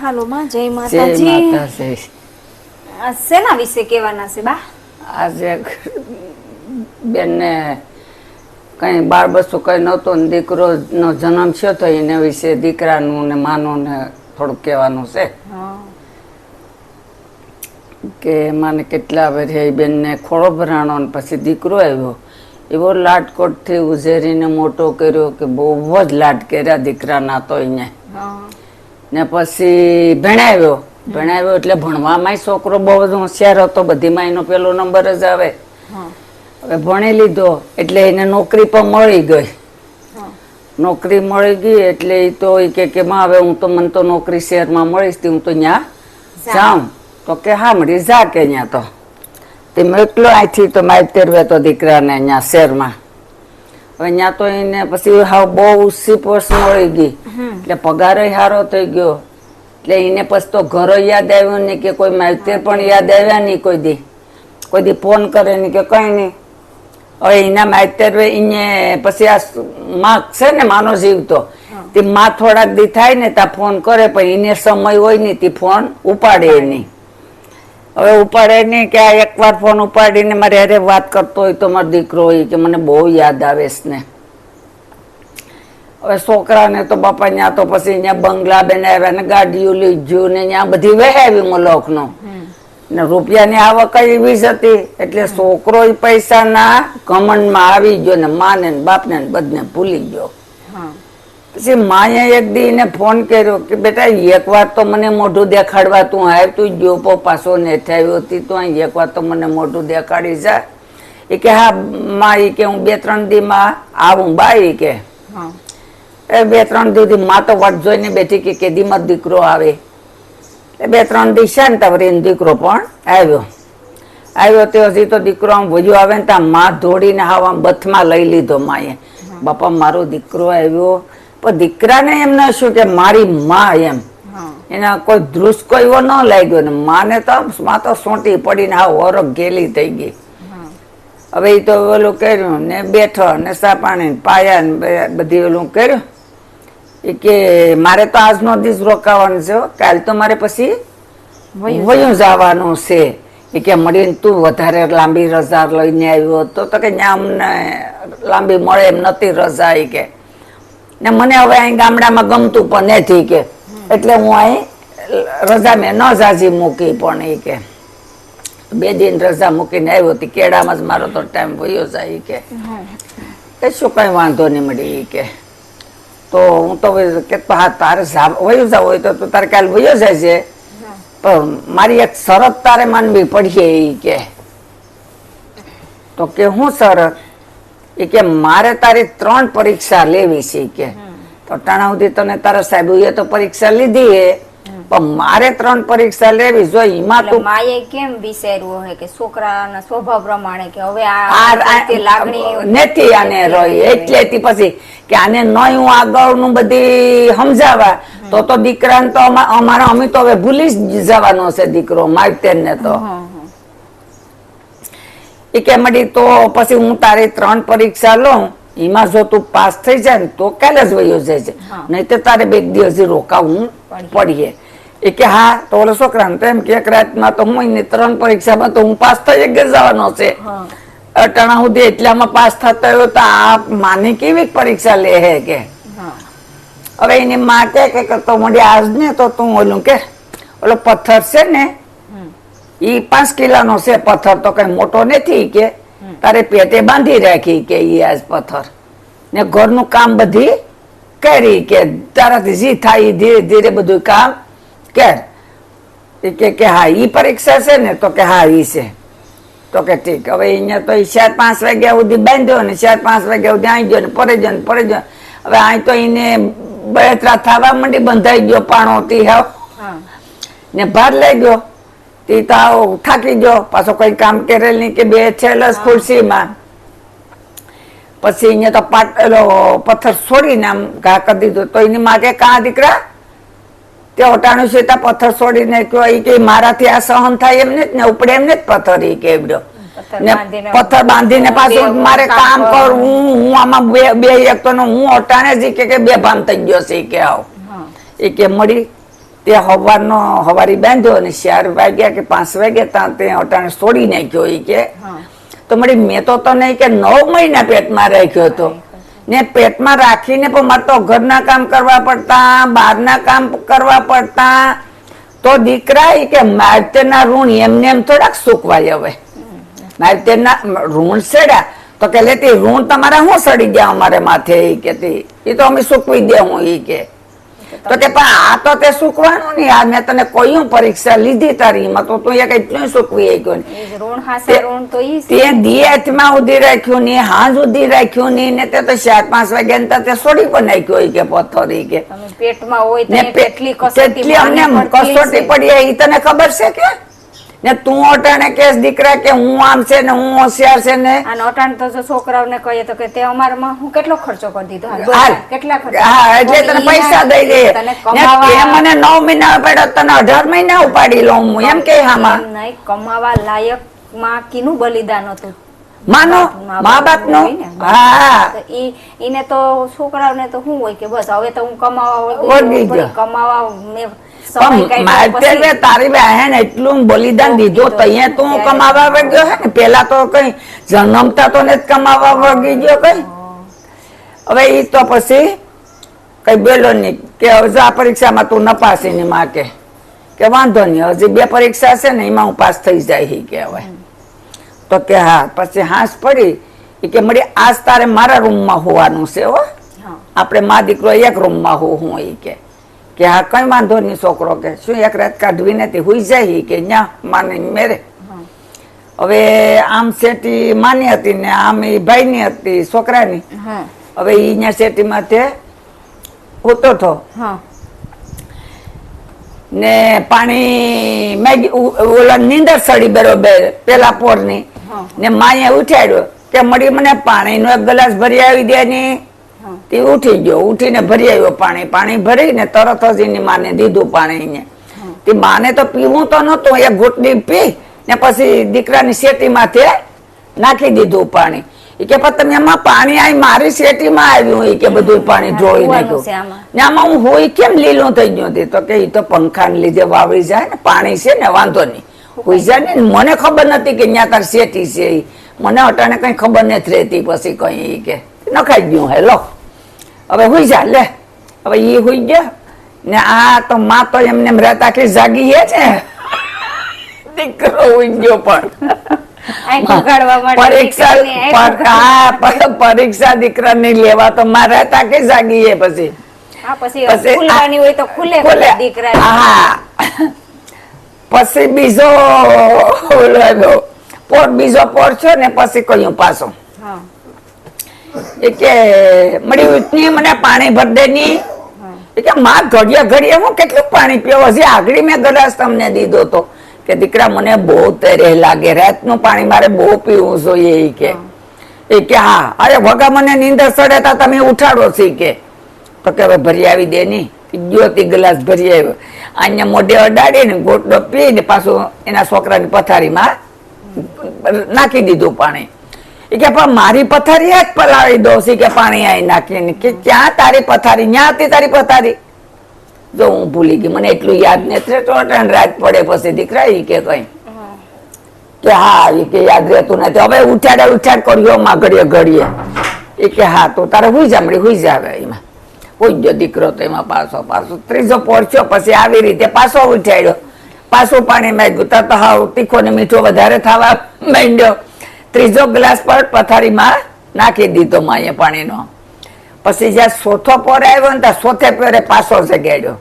હાલો માં જય માતાજી. શેના વિશે કહેવાના છે બા? આજે બેનને કઈ બાળ બસો કઈ નહોતું ને દીકરો નો જન્મ થયો તો એના વિશે દીકરાનું ને માનું ને થોડુંક કહેવાનું છે. કે માને કેટલા વર્ષે બેનને ખોળો ભરાણો ને પછી દીકરો આવ્યો. એવો લાટકોટથી ઉઝેરીને મોટો કર્યો કે બહુ જ લાડ કર્યા દીકરાના તો હા. ને પછી ભણાવ્યો. ભણાવ્યો એટલે ભણવામાં છોકરો બહુ જ હોશિયાર હતો. બધીમાં એનો પેલો નંબર જ આવે. હવે ભણી લીધો એટલે એને નોકરી પણ મળી ગઈ. નોકરી મળી ગઈ એટલે એ તો એ કે કે માં હવે હું તો મને તો નોકરી શહેરમાં મળીશ તે હું તો ત્યાં જાઉં. તો કે હા મળી જા કે ત્યાં તો. તે મેં એટલો અહીંથી તો માય તેરવે તો દીકરાને અહીંયા શહેરમાં. હવે ત્યાં તો એને પછી હાવ બહુ ઊંચી પોસ્ટ મળી ગઈ. એટલે પગાર સારો થઈ ગયો. એટલે એને પછી તો ઘરો યાદ આવ્યો ને કે કોઈ માવતર પણ યાદ આવ્યા નહીં કોઈ દી. કોઈ દી ફોન કરે ને કે કઈ નહીં. હવે એના માવતર એને પછી આ માં છે ને માનો જીવ તો તે માં થોડાક દી થાય ને ત્યાં ફોન કરે પણ એને સમય હોય નહીં તે ફોન ઉપાડે નહીં. હવે ઉપાડે નહીં કે આ એકવાર ફોન ઉપાડીને મારે હારે વાત કરતો હોય તો મારો દીકરો હોય કે મને બહુ યાદ આવે છે ને. હવે છોકરાને તો બાપા ત્યાં તો પછી અહીંયા બંગલા બનાવ્યા ને ગાડીઓ લીધું ને ત્યાં બધી વહેવી મલોકનો ને રૂપિયાની આવક એવી જ હતી. એટલે છોકરો પૈસાના કમંડમાં આવી ગયો ને માને ને બાપને ને બધને ભૂલી ગયો. પછી માએ એક દી એને ફોન કર્યો કે બેટા એક વાર તો મને મોઢું દેખાડવા તું આવ તું ગયો પો પાછો ને થયો હતી તો એક વાર તો મને મોઢું દેખાડી જા. એ કે હા મા એ કે હું બે ત્રણ દીમાં આવું બા ઈ કે. હા. એ બે ત્રણ દીધી મા તો વટ જોઈને બેઠી કે કેદીમાં દીકરો આવે. એ બે ત્રણ દી ને વરીને દીકરો પણ આવ્યો. આવ્યો તે હજી તો દીકરો આમ વયો આવે ને ત્યાં માં ધોડીને હાવ આમ બથમાં લઈ લીધો માએ. બાપા મારો દીકરો આવ્યો. પણ દીકરાને એમ ન શું કે મારી માં એમ. એના કોઈ ધ્રુસકો એવો ન લાગ્યો ને માને તો માં તો સોંટી પડીને હાવ ઓરખ ગેલી થઈ ગઈ. હવે એ તો ઓલું કર્યું ને બેઠો ને સાપાણી ને પાયા ને બધી ઓલું કર્યું. કે મારે તો આજનો દિવસ રોકાવાનો છે કાલ તો મારે પછી વયું જવાનું. છે. એ કે મળીને તું વધારે લાંબી રજા લઈને આવ્યો હતો તો કે ત્યાં અમને લાંબી મળે એમ નથી રજા એ કે. ને મને હવે અહીં ગામડામાં ગમતું પણ નથી કે. એટલે હું અહીં રજા મેં ન જાજી મૂકી પણ એ કે. બે દિન રજા મૂકીને આવ્યો હતી કેળામાં જ મારો તો ટાઈમ વયો જાય કે. શું કઈ વાંધો નહીં મળી કે. તો હું તો કે હા, તારે વયું જવું હોય તો તારે કાલ વયો જાય છે. પણ મારી એક શરત તારે માનવી પડીએ એ કે. તો કે હું શરત? એ કે મારે તારી ત્રણ પરીક્ષા લેવી છે કે. તો ટાણા સુધી તને તારા સાહેબ તો પરીક્ષા લીધી હે પણ મારે ત્રણ પરીક્ષા લેવી જો એમાં તો માએ કેમ વિચાર્યું હોય કે છોકરાના સ્વભાવ પ્રમાણે કે હવે આ લાગણી નથી આને રહી. એટલે થી પછી કે આને નહીં હું આગળનું બધી સમજાવા તો તો દીકરાને તો અમા- અમારા અમે તો હવે ભૂલી જ જવાનો છે દીકરો માવતર ને તો. એ કે મળી તો પછી હું તારી ત્રણ પરીક્ષા લઉં એમાં જો તું પાસ થઈ જાય ને તો કાલે જ વયો જાય છે. નહીં તો તારે બે દિવસ હજી રોકાવું પડીએ. એ કે હા તો ઓલો છોકરાને તો એમ કે એક રાતમાં તો હું એની ત્રણ પરીક્ષામાં તો હું પાસ થઈ જ જવાનો છે. અટાણા સુધી એટલામાં પાસ થતો હોય તો આ માની કેવી પરીક્ષા લે હે કે? હવે એની માં કે તો મોડી આજ ને તો તું ઓલું કે ઓલો પથ્થર છે ને એ પાંચ કિલોનો છે પથ્થર તો કઈ મોટો નથી કે? તારે પેટે બાંધી રાખી કે ઈ આજ પથ્થર. ને ઘરનું કામ બધી કરી કે તારાથી જી થાય ધીરે ધીરે બધું કામ કર. કે કે હા ઈ પરીક્ષા છે ને તો કે હા ઈ છે. તો કે ઠીક હવે અહીંયા તો ચાર પાંચ વાગ્યા સુધી બાંધ્યો ને ચાર પાંચ વાગ્યા સુધી આવી ગયો ને પરે ગયો ને પરે ગયો. હવે અહીં તો એને બળતરા થવા માંડી બંધાઈ ગયો પાણો હાવ. હા. ને ભાર લઈ ગયો તે તો થાકી ગયો. પાછો કોઈ કામ કરેલ નહીં કે બે છેલસ ખુરશીમાં. પછી અહીંયા તો પાટ એલો પથ્થર છોડીને આમ ઘા કરી દીધો. તો એની માં કે દીકરા? તે ઓટાણું છે ત્યાં પથ્થર છોડીને કયો એ કે મારાથી આ સહન થાય એમ ને જ ને ઉપડે એમ ને જ પથ્થર એ કેવડ્યો ને પથ્થર બાંધીને પાછું મારે કામ કરું હું આમાં બે બે એક તો હું ઓટાણે જ કે બે ભાન થઈ ગયો છે કે આવ. એ કે મળી તે હવારનો હવારી બાંધ્યો અને ચાર વાગ્યા કે પાંચ વાગ્યા ત્યાં તે અટાણે છોડી નાખ્યો એ કે. તો મળી મેં તો તો નહીં કે નવ મહિના પેટમાં રાખ્યો હતો. ને પેટમાં રાખીને પણ મારે તો ઘરના કામ કરવા પડતા બહારના કામ કરવા પડતા. તો દીકરા એ કે મારતેના ઋણ એમને એમ થોડાક સુકવાય હવે. મારતેના ઋણ સેડ્યા. તો કે લેતી ઋણ તમારા શું સડી ગયા અમારે માથે એ કેતી એ તો અમે સુકવી દે હું ઈ કે. તો કે પણ આ તો તે સુકવાનું નહીં. આ મેં તને કહ્યું પરીક્ષા લીધી તારી એમાં? તો તું એ કઈ સુકવી ગયો તો દિયેતમાં ઉધી રાખ્યું નહીં હાંજ ઉધી રાખ્યું નહીં ને તે તો ચાર પાંચ વાગ્યા ને તે સોડી પણ નાખ્યો ઈ કે પથ્થર કે. પેટમાં હોય કેટલી કસોટી કેટલી પડી એ તને ખબર છે કે? ને તું અટાણે કેસ દીકરા કે હું આમ છે ને હું હોશિયાર છે ને? અને અટાણ તો જો છોકરાઓને કહીએ તો કે તે અમારામાં હું કેટલો ખર્ચો કરી દીધો? હાલ. કેટલા ખર્ચો? હા એટલે તને પૈસા દઈ દે તે મને નવ મહિના પડ્યો તને અઢાર મહિના ઉપાડી લઉં હું. એમ કે હામાં નહીં, કમાવા લાયકમાં કીનું બલિદાન હતું? માનો મા બાપ નો હા. તો ઈ ઈને તો છોકરાઓને તો શું હોય કે બસ હવે તો હું કમાવા. કમાવા મેં પણ મારે તારી બહેન એટલું બલિદાન દીધું તૈયે તું કમાવા વગ્યો હે ને? પેલા તો કઈ જન્મતા તો ને જ કમાવા વગી ગયો કઈ? હવે ઈ તો પછી કઈ બોલો નહીં કે હજુ આ પરીક્ષામાં તું નપાસી ની માં કે કે વાંધો નહીં હજી બે પરીક્ષા છે ને એમાં હું પાસ થઈ જાય કે હવે. તો કે હા પછી હાંસ પડી એ કે મળી આજ તારે મારા રૂમમાં હોવાનું છે હો. આપણે મા દીકરો એક રૂમમાં હું હું એ કે. કે હા કઈ વાંધો નહીં છોકરો કે શું એક રાત કાઢવી નથી હુઈ જાય કે ન્યા માને મેરે. હવે આમ શેટી માની હતી ને આમ એ ભાઈની હતી છોકરાની. હવે એ ન્યા શેઠીમાં તે હોતો થો ને પાણી મેગી ઓલા નીંદર સડી બરોબર પેલા પોરની. ને માએ ઉઠાડ્યો કે મળી મને પાણીનો એક ગ્લાસ ભરી આવી દે ને. તે ઉઠી ગયો. ઉઠીને ભરી આવ્યો પાણી. પાણી ભરીને તરત જ એની માને દીધું પાણી ને તે માને તો પીવું તો નતું એ ઘૂંટડી પી ને પછી દીકરાની શેટી તે નાખી દીધું પાણી. એ કે પણ તમે એમાં પાણી આવી મારી શેટીમાં આવ્યું એ કે બધું પાણી ઢોળી નાખ્યું. ને આમાં હું હોય કેમ લીલું થઈ ગયું તે? તો કે એ તો પંખાને લીધે વાવડી જાય ને પાણી છે ને વાંધો નહીં. હોઈ જાય ને મને ખબર નથી કે ત્યાં તાર શેટી છે મને અટાણે કઈ ખબર નથી રહેતી પછી કઈ કે. નખાઈ ગયું હે લો હવે હોઈ જા લે. હવે ઈ હોઈ ગયા. ને આ તો માં તો એમને એમ રહેતા કે જાગી એ છે. દીકરો હોઈ ગયો પણ. પરીક્ષા પરીક્ષા દીકરાની લેવા તો માં રહેતા કે જાગી હે પછી. પછી પછી હોય તો ખુલે ખુલે. દીકરા પછી બીજો પોર બીજો પોર છે ને પછી કહ્યું પાછો. એ કે મળી મને પાણી ભર દે ની. કે માં ઘડિયા ઘડીએ હું કેટલું પાણી પીવો? છે આગળ મેં ગલાસ તમને દીધો તો. કે દીકરા મને બહુ તરે લાગે રાતનું પાણી મારે બહુ પીવું જોઈએ. કે. એ કે હા અરે વગા મને નીંદર ચડે તા તમે ઉઠાડો છે કે. તો કે હવે ભરી આવી દે ની. જ્યોતિ ગ્લાસ ભરી આવ્યો. અહીંયા મોઢે અડાડીને ગોટડો પીને પાછું એના છોકરાની પથારીમાં નાખી દીધું પાણી. કે મારી પથારી જ પલાળી દો છે કે પાણી આવી નાખીને. કે ક્યાં તારી પથારી? ન્યા હતી તારી પથારી? જો હું ભૂલી ગઈ, મને એટલું યાદ નથી તો અટાણ રાત પડે પછી દીકરા એ કે કઈ. કે હા એ કે યાદ રહેતું નથી. હવે ઉઠાડે ઉઠાડ કર્યો માં ઘડીએ ઘડીએ. એ કે હા, તો તારે હુઈ જામડી હુઈ જાવે એમાં. હુઈ ગયો દીકરો તો એમાં પાછો પાછો. ત્રીજો પહોંચ્યો પછી આવી રીતે પાછો ઉઠાડ્યો. પાછું પાણી મેં તો હાવ તીખો ને મીઠો વધારે થવા માંડ્યો. ત્રીજો ગ્લાસ પર પથારીમાં નાખી દીધો માએ પાણીનો. પછી જ્યાં ચોથો પોર આવ્યો ને ત્યાં ચોથે પોરે પાછો જગાડ્યો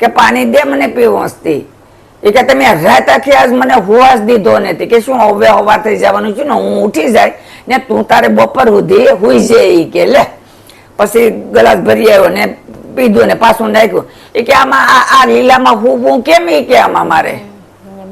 કે પાણી દે મને પીવું હસ્તી એ કે તમે રાત આખી આજ મને હુવાસ દીધો નથી કે શું હવે હવા થઈ જવાનું છું ને હું ઉઠી જાય ને તું તારે બપોર સુધી હુઈ જાય એ કે લે. પછી ગ્લાસ ભરી આવ્યો ને પીધું ને પાછું નાખ્યું. એ કે આમાં આ- લીલામાં હું હું કેમ ઈ કે આમાં મારે?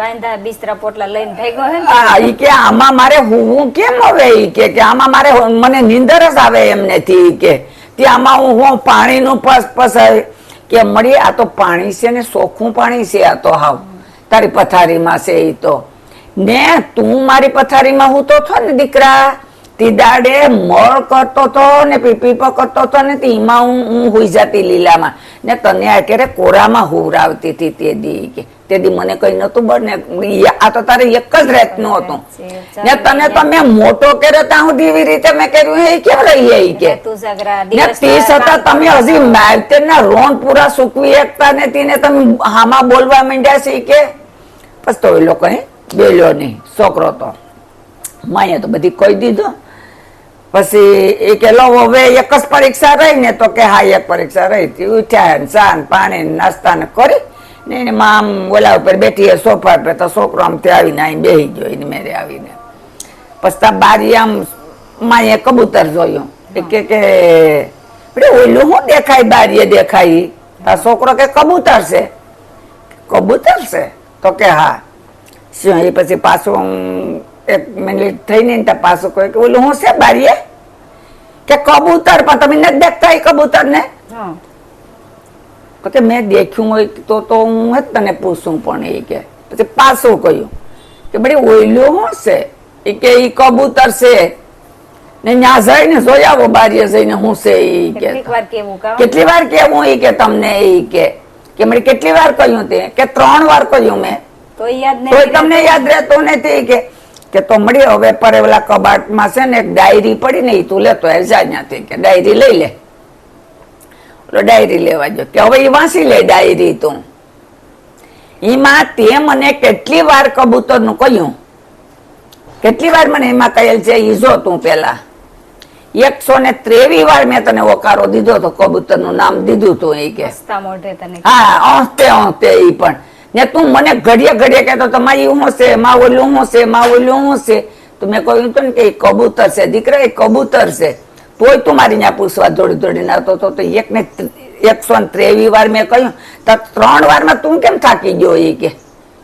બાંધા બિસ્તરા પોટલા લઈને ભેગો હે હા, ઈ કે આમાં મારે હું કેમ હવે ઈ કે કે આમાં મારે મને નીંદર જ આવે એમ નથી કે. તે આમાં હું હું પાણીનું પસ પસ કે મળી આ તો પાણી છે ને, સોખું પાણી છે આ તો હાવ. તારી પથારીમાં છે ઈ તો. ને તું મારી પથારીમાં હું તો છો ને દીકરા. તી દાડે મળ કરતો તો ને પીપીપો કરતો તો ને તેમાં હું હું હુઈ જતી લીલામાં. ને તને કે કોરામાં હુવરાવતી હતી તે દી કે તે દી મને કઈ નતું બને આ તો તારે એક જ રહેતનું હતું. ને તને તો મેં મોટો કર્યો ત્યાં સુધી એવી રીતે મેં કર્યું હે કેમ રહી એ કે? ને તે છતાં તમે હજી માવતરના રોન પૂરા સૂકવી એકતા ને તેને તમે હામાં બોલવા માંડ્યા છે કે? બસ તો એ લોકો બેલ્યો નહીં છોકરો તો. માએ તો બધી કહી દીધું. પછી એ કે લો હવે એક જ પરીક્ષા રહી ને તો કે હા એક પરીક્ષા રહી. હતી ઉઠ્યા ને ચા ને પાણી ને નાસ્તા ને કરી ને એને માં આમ ઓલા ઉપર બેઠી સોફા પર તો છોકરો આમ ત્યાં આવીને અહીં બેહી ગયો એને મેરે આવીને. પછી ત્યાં બારી આમ માએ કબૂતર જોયું. કે કે "બેટા, ઓલું શું દેખાય બારીએ દેખાય? તા છોકરો કે કબૂતર છે. કબૂતર છે? તો કે હા. શું એ પછી પાછું મિનિટ થઈને તપાસો ત્યાં કહે કે ઓલું હું છે બારીએ? કે કબૂતર પણ તમે નથી દેખતા એ કબૂતર ને કે મેં દેખ્યું હોય તો તો હું જ તને પૂછું પણ એ કે. પછી પાછું કહ્યું કે બડી ઓયલું હું છે? એ કે એ કબૂતર છે. ને ત્યાં જઈને જોઈ આવો બારીએ જઈને હું છે એ કે. કેટલી વાર કેવું એ કે તમને એ કે? કે મને કેટલી વાર કહ્યું તે? કે ત્રણ વાર કહ્યું મેં. તો તમને યાદ રહેતું નથી કે. કે તો મળી હવે પર ઓલા કબાટમાં છે ને એક ડાયરી પડી ને એ તું લેતો જા ત્યાંથી કે ડાયરી લઈ લે. ઓલો ડાયરી લેવા જો કે હવે એ વાંચી લે ડાયરી તું. એમાં તે મને કેટલી વાર કબૂતરનું કહ્યું. કેટલી વાર મને એમાં કહેલ છે ઈજો જો તું પેલા. એકસો ને ત્રેવી વાર મેં તને ઓકારો દીધો તો કબૂતરનું નામ દીધું તું એ કે. હા અંતે અંતે એ પણ. ને તું મને ઘડીએ ઘડીએ કહેતો તમારી હું છે માં ઓલું હું છે માં ઓલું હું છે? તો મેં કહ્યું હતું ને કે એ કબૂતર છે દીકરા એ કબૂતર છે. તોય તું મારી ત્યાં પૂછવા દોડી દોડીને આવતો હતો. તો એક ને એકસો ને ત્રેવી વાર મેં કહ્યું તો ત્રણ વારમાં તું કેમ થાકી ગયો એ કે?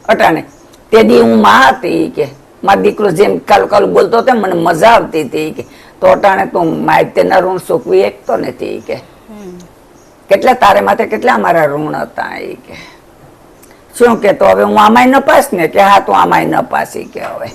અટાણે તે દી હું માં હતી કે. મારો દીકરો જેમ કાલ કાલ બોલતો હતો મને મજા આવતી હતી કે. તો અટાણે તું માહિતીના ઋણ ચૂકવી એકતો નથી કે. કેટલા તારે માથે કેટલા મારા ઋણ હતા એ કે. શું કે તો હવે હું આમાંય ન પાસ ને? કે હા તું આમાંય ન પાસી કે હવે.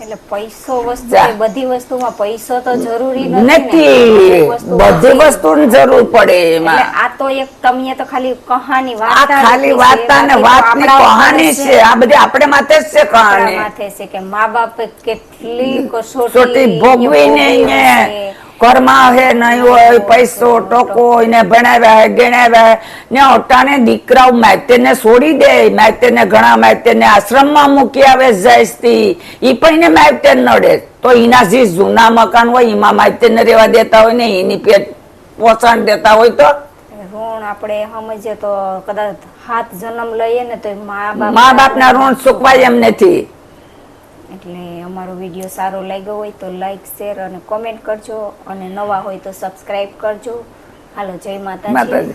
એટલે પૈસો વસ્તુ બધી વસ્તુમાં પૈસો તો જરૂરી નથી બધી વસ્તુની જરૂર પડે એમાં. આ તો એક તમને તો ખાલી કહાની વાત ખાલી વાર્તા ને વાતની કહાની છે. આ બધી આપણે માથે જ છે કહાની. માથે છે કે મા બાપે કેટલી કસોટી ભોગવીને. ઘરમાં હે નહીં હોય પૈસો ટકો એને ભણાવ્યા હે ગણાવ્યા હે. ને અટાણે દીકરાઓ માયતેને છોડી દે. માયતેને ઘણા માયતેને આશ્રમમાં મૂકી આવે જઈશથી ઈ પણ એને માયતે નડે તો એના જે જૂના મકાન હોય એમાં માયતેને રહેવા દેતા હોય ને એની પેટ પોસાણ દેતા હોય તો? ઋણ આપણે સમજીએ તો કદાચ હાથ જન્મ લઈએ ને તો મા બાપ ના ઋણ ચૂકવાય એમ નથી. એટલે અમારો વીડિયો સારો લાગ્યો હોય તો લાઈક શેર અને કોમેન્ટ કરજો. અને નવા હોય તો સબસ્ક્રાઈબ કરજો. હાલો, જય માતાજી.